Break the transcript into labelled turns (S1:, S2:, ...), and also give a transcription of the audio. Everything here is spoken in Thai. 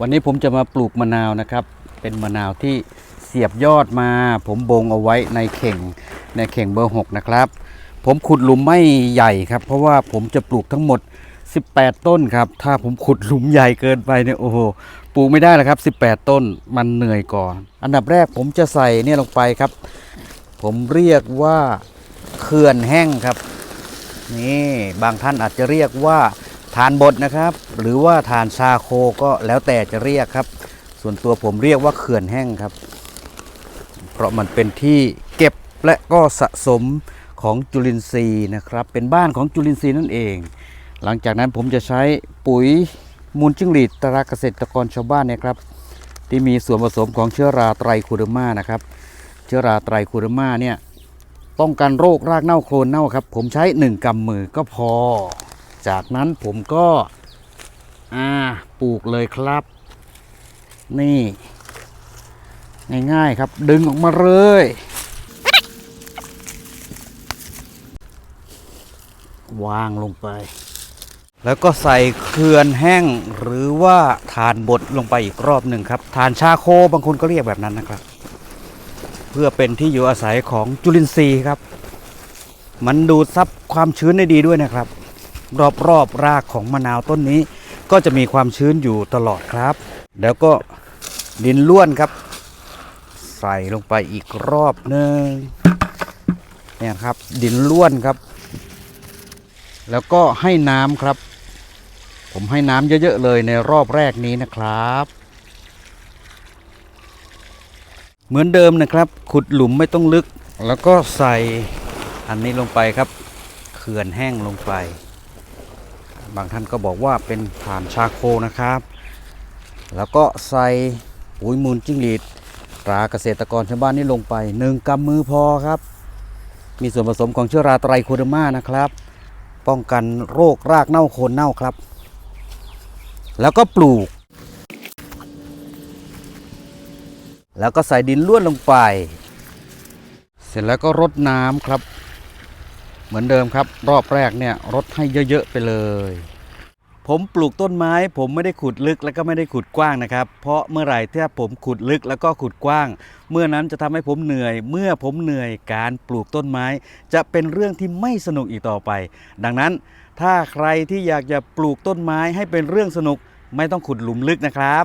S1: วันนี้ผมจะมาปลูกมะนาวนะครับ เป็นมะนาวที่เสียบยอดมา ผมบงเอาไว้ในเข่งในเข่งเบอร์ 6 นะครับ ผมขุดหลุมไม่ใหญ่ครับ เพราะว่าผมจะปลูกทั้งหมด 18 ต้นครับ ถ้าผมขุดหลุมใหญ่เกินไปเนี่ยโอ้โหปลูกไม่ได้แล้วครับ 18 ต้นมันเหนื่อยก่อน อันดับแรกผมจะใส่เนี่ยลงไปครับ ผมเรียกว่าเขื่อนแห้งครับ นี่บางท่านอาจจะเรียกว่า ทานบดนะครับ หรือว่าทานชาโคก็แล้วแต่จะเรียกครับ ส่วนตัวผมเรียกว่าเขื่อนแห้งครับ เพราะมันเป็นที่เก็บและก็สะสมของจุลินทรีย์นะครับ เป็นบ้านของจุลินทรีย์นั่นเอง หลังจากนั้นผมจะใช้ปุ๋ยมูลจิ้งหรีดตราเกษตรกรชาวบ้านเนี่ยครับ ที่มีส่วนผสมของเชื้อราไตรคูเดอร์มานะครับ เชื้อราไตรคูเดอร์มาเนี่ยป้องกันโรครากเน่าโคลนเน่าครับ ผมใช้ 1กำมือก็พอ จากนั้นผมก็อ่าปลูกเลยครับ นี่ ง่ายๆครับดึงออกมาเลย วางลงไป แล้วก็ใส่เขื่อนแห้งหรือว่าทานบดลงไปอีกรอบหนึ่งครับทานชาโคบางคนก็เรียกแบบนั้นนะครับ เพื่อเป็นที่อยู่อาศัยของจุลินทรีย์ครับ มันดูดซับความชื้นได้ดีด้วยนะครับ รอบๆรากของมะนาวต้นนี้ ก็จะมีความชื้นอยู่ตลอดครับ แล้วก็ดินล้วนครับ ใส่ลงไปอีกรอบหนึ่งเนี่ยครับ ดินล้วนครับ แล้วก็ให้น้ำครับ ผมให้น้ำเยอะ ๆ เลยในรอบแรกนี้นะครับ เหมือนเดิมนะครับ ขุดหลุมไม่ต้องลึก แล้วก็ใส่อันนี้ลงไปครับ เขื่อนแห้งลงไป บางท่านก็บอกว่าเป็นผ่านชาโคนะครับ แล้วก็ใส่ปุ๋ยมูลจิ้งหรีดตราเกษตรกรชาวบ้านนี่ลงไปหนึ่งกำมือพอครับ มีส่วนผสมของเชื้อราไตรโคเดมานะครับ ป้องกันโรครากเน่าโคนเน่าครับ แล้วก็ปลูก แล้วก็ใส่ดินล้วนลงไป เสร็จแล้วก็รดน้ำครับ เหมือนเดิมครับ รอบแรกเนี่ยรดให้เยอะๆไปเลย ผมปลูกต้นไม้ ผมไม่ได้ขุดลึกแล้วก็ไม่ได้ขุดกว้างนะครับ เพราะเมื่อไหร่ที่ผมขุดลึกแล้วก็ขุดกว้าง เมื่อนั้นจะทำให้ผมเหนื่อย เมื่อผมเหนื่อยการปลูกต้นไม้ จะเป็นเรื่องที่ไม่สนุกอีกต่อไป ดังนั้น ถ้าใครที่อยากจะปลูกต้นไม้ให้เป็นเรื่องสนุกไม่ต้องขุดหลุมลึกนะครับ